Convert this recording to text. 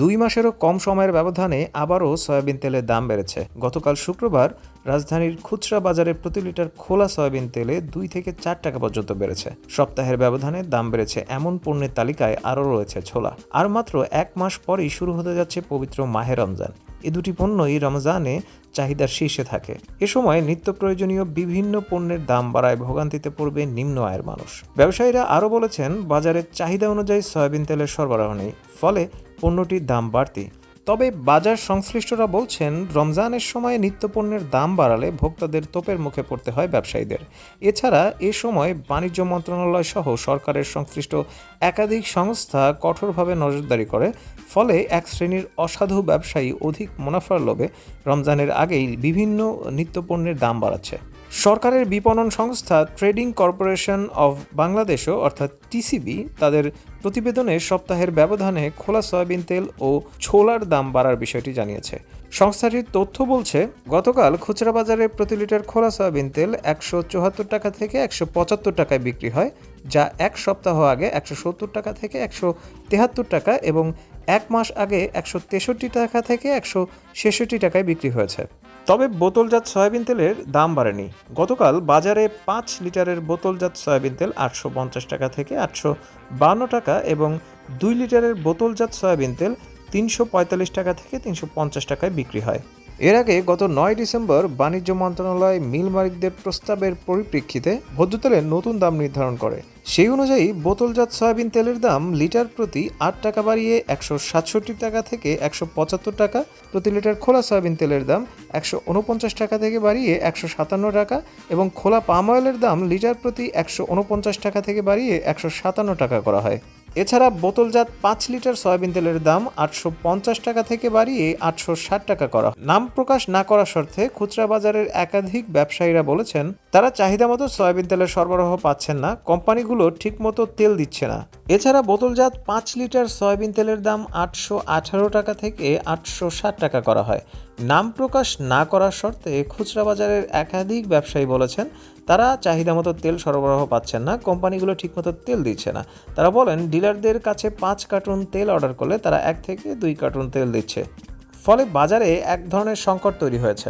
দুই মাসেরও কম সময়ের ব্যবধানে আবারও সয়াবিন তেলের দাম বেড়েছে। গতকাল শুক্রবার রাজধানীর খুচরা বাজারে প্রতি লিটার খোলা সয়াবিন তেলে দুই থেকে চার টাকা পর্যন্ত বেড়েছে। সপ্তাহের ব্যবধানে দাম বেড়েছে এমন পণ্যের তালিকায় আরও রয়েছে ছোলা। আর মাত্র এক মাস পরেই শুরু হতে যাচ্ছে পবিত্র মাহে রমজান। এ দুটি পণ্যই রমজানে চাহিদার শীর্ষে থাকে। এ সময় নিত্য প্রয়োজনীয় বিভিন্ন পণ্যের দাম বাড়ায় ভোগান্তিতে পড়বে নিম্ন আয়ের মানুষ। ব্যবসায়ীরা আরও বলেছেন, বাজারের চাহিদা অনুযায়ী সয়াবিন তেলের সরবরাহ নেই, ফলে পণ্যটির দাম বাড়তি। তবে বাজার সংশ্লিষ্টরা বলছেন, রমজানের সময় নিত্যপণ্যের দাম বাড়ালে ভোক্তাদের তোপের মুখে পড়তে হয় ব্যবসায়ীদের। এছাড়া এ সময় বাণিজ্য মন্ত্রণালয় সহ সরকারের সংশ্লিষ্ট একাধিক সংস্থা কঠোরভাবে নজরদারি করে, ফলে এক শ্রেণির অসাধু ব্যবসায়ী অধিক মুনাফার লোভে রমজানের আগেই বিভিন্ন নিত্যপণ্যের দাম বাড়াচ্ছে। সরকারের বিপণন সংস্থা ট্রেডিং কর্পোরেশন অব বাংলাদেশও, অর্থাৎ টিসিবি, তাদের প্রতিবেদনে সপ্তাহের ব্যবধানে খোলা সয়াবিন তেল ও ছোলার দাম বাড়ার বিষয়টি জানিয়েছে। সংস্থাটির তথ্য বলছে, গতকাল খুচরা বাজারে প্রতি লিটার খোলা সয়াবিন তেল একশো চুয়াত্তর টাকা থেকে একশো পঁচাত্তর টাকায় বিক্রি হয়, যা এক সপ্তাহ আগে একশো সত্তর টাকা থেকে একশো তেহাত্তর টাকা এবং এক মাস আগে একশো তেষট্টি টাকা থেকে একশো ছেষট্টি টাকায় বিক্রি হয়েছে। তবে বোতলজাত সয়াবিন তেলের দাম বাড়েনি। গতকাল বাজারে পাঁচ লিটারের বোতলজাত সয়াবিন তেল আটশো পঞ্চাশ টাকা থেকে আটশো বান্ন টাকা এবং দুই লিটারের বোতলজাত সয়াবিন তেল তিনশো পঁয়তাল্লিশ টাকা থেকে তিনশো পঞ্চাশ টাকায় বিক্রি হয়। এর আগে গত নয় ডিসেম্বর বাণিজ্য মন্ত্রণালয় মিল মালিকদের প্রস্তাবের পরিপ্রেক্ষিতে ভোজ্য তেলের নতুন দাম নির্ধারণ করে। সেই অনুযায়ী বোতলজাত সয়াবিন তেলের দাম লিটার প্রতি আট টাকা বাড়িয়ে একশো সাতষট্টি টাকা থেকে একশো পঁচাত্তর টাকা, প্রতি লিটার খোলা সয়াবিন তেলের দাম একশো উনপঞ্চাশ টাকা থেকে বাড়িয়ে একশো সাতান্ন টাকা এবং খোলা পাম অয়েলের দাম লিটার প্রতি একশো উনপঞ্চাশ টাকা থেকে বাড়িয়ে একশো সাতান্ন টাকা করা হয়। এছাড়া বোতলজাত পাঁচ লিটার সয়াবিন তেলের দাম আটশো পঞ্চাশ টাকা থেকে বাড়িয়ে আটশো ষাট টাকা করা। নাম প্রকাশ না করার শর্তে খুচরা বাজারের একাধিক ব্যবসায়ীরা বলেছেন, তারা চাহিদা মতো সয়াবিন তেলের সরবরাহ পাচ্ছেন না, কোম্পানিগুলো ঠিকমতো তেল দিচ্ছে না এছাড়া বোতলজাত পাঁচ লিটার সয়াবিন তেলের দাম আটশো আঠারো টাকা থেকে আটশো ষাট টাকা করা হয় নাম প্রকাশ না করার শর্তে খুচরা বাজারের একাধিক ব্যবসায়ী বলেছেন তারা চাহিদা মতো তেল সরবরাহ পাচ্ছেন না, কোম্পানিগুলো ঠিকমতো তেল দিচ্ছে না। তারা বলেন, ডিলারদের কাছে পাঁচ কার্টুন তেল অর্ডার করলে তারা এক থেকে দুই কার্টুন তেল দিচ্ছে। ফলে বাজারে এক ধরনের সংকট তৈরি হয়েছে।